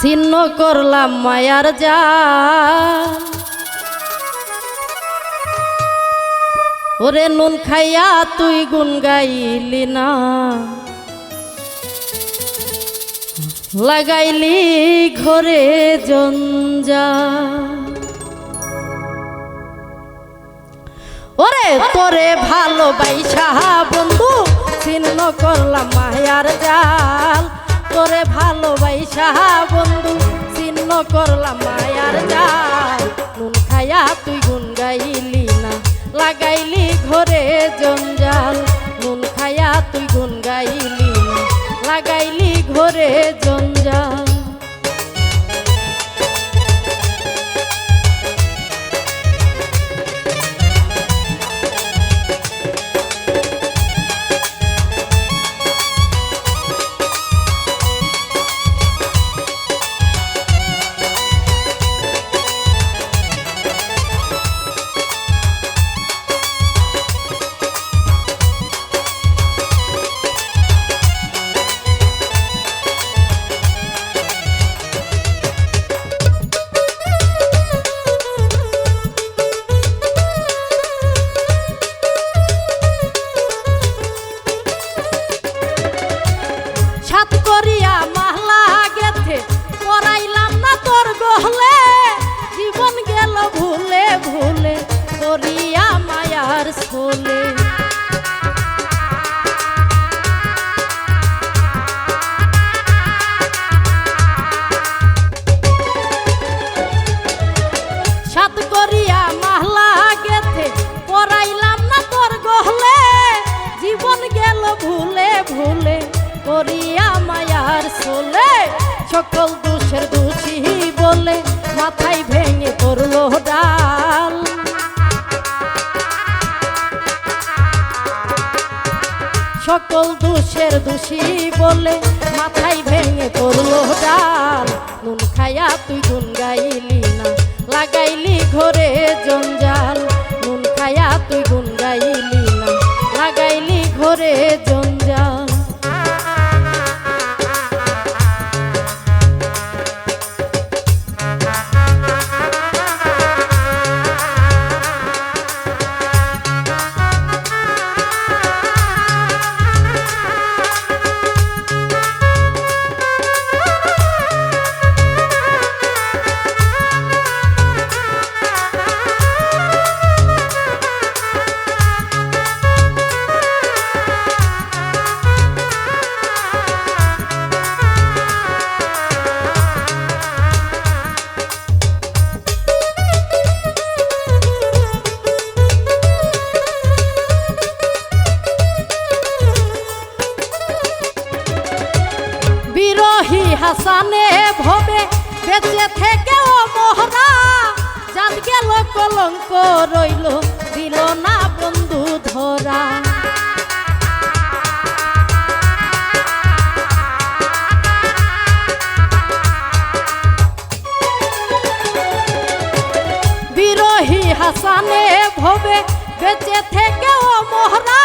ছিন্ন করলাম মায়ার যা ওরে নুন খাইয়া তুই গুন গাইলি না। লাগাইলি ঘরে জঞ্জা ওরে তোরে ভালোবাসা বন্ধু, ছিন্ন করলাম মায়ার জাল। তোরে ভালোবাসা বন্ধু চিহ্ন করলাম মায়ার যাই নুন খায়া তুই গুন গাইলি না, লাগাইলি ঘরে জঞ্জাল। নুন খায়া তুই গুন গাইলি না, লাগাইলি ঘরে জঞ্জাল। ভুলে করিয়া মায়ার সোলে সকল দোষের দোষী বলে মাথায় ভেঙে পড়ল ডাল। সকল দোষের দোষী বলে মাথায় ভেঙে পড়ল ডাল। নুন খায়া তুই গুন বিরোহী হাসানে ভবে, বেঁচে থেকে ও মোহরা জাত গেল কলঙ্ক রইল, দিল না বন্ধু ধরা। বিরোহী হাসানে ভবে, বেঁচে থেকে ও মোহরা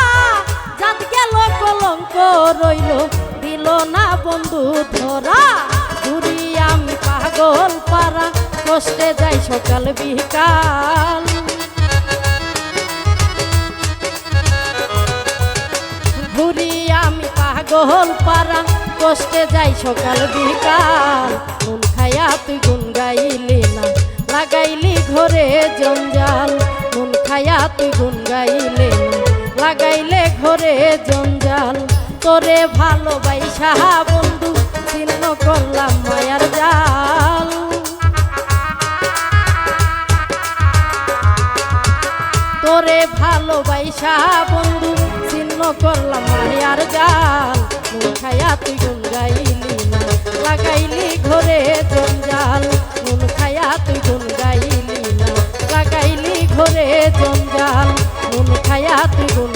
জাত গেল কলঙ্ক রইল দিল না বন্ধু, ধরা। ঘুরি আমি পাগল পারা কষ্টে যাই সকাল বিকাল। ঘুরি আমি পাগল পারা কষ্টে যাই সকাল বিকাল। নুন খায়া তুই গুন গাইলি না। লাগাইলি ঘরে জঞ্জাল। নুন খায়া তুই গুন তোরে ভালোবাসা বন্ধু, চিহ্ন করলাম মায়ার জাল। তোরে ভালোবাসা বন্ধু, চিহ্ন করলাম মায়ার জাল। খায়া তুই গাইলি না, লাগাইলি ঘরে জঞ্জাল। নুন খায়া তুই গুন গাইলি না, লাগাইলি ঘরে জঞ্জাল। নুন খায়া তুই গুন